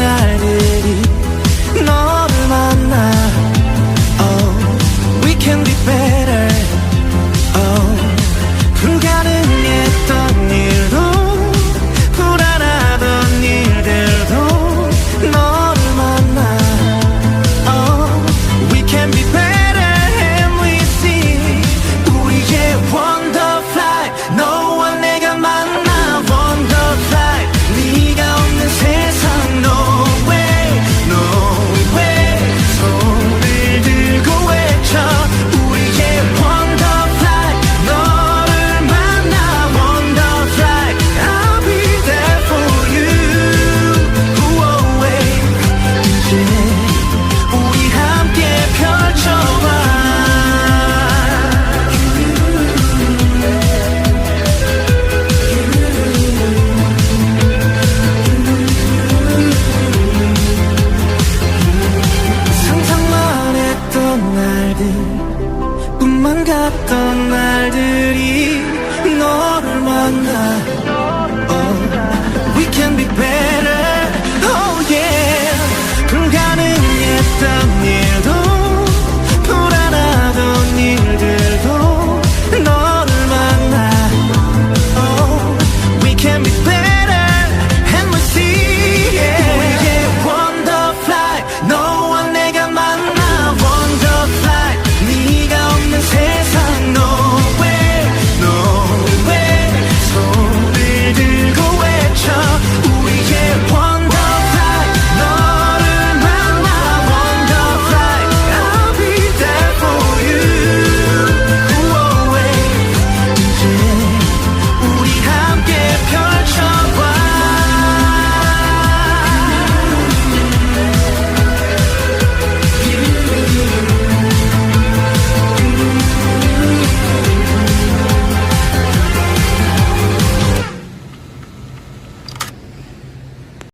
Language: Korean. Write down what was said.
날들이 너를 만나 Oh, we can be best 날들이 너를 만나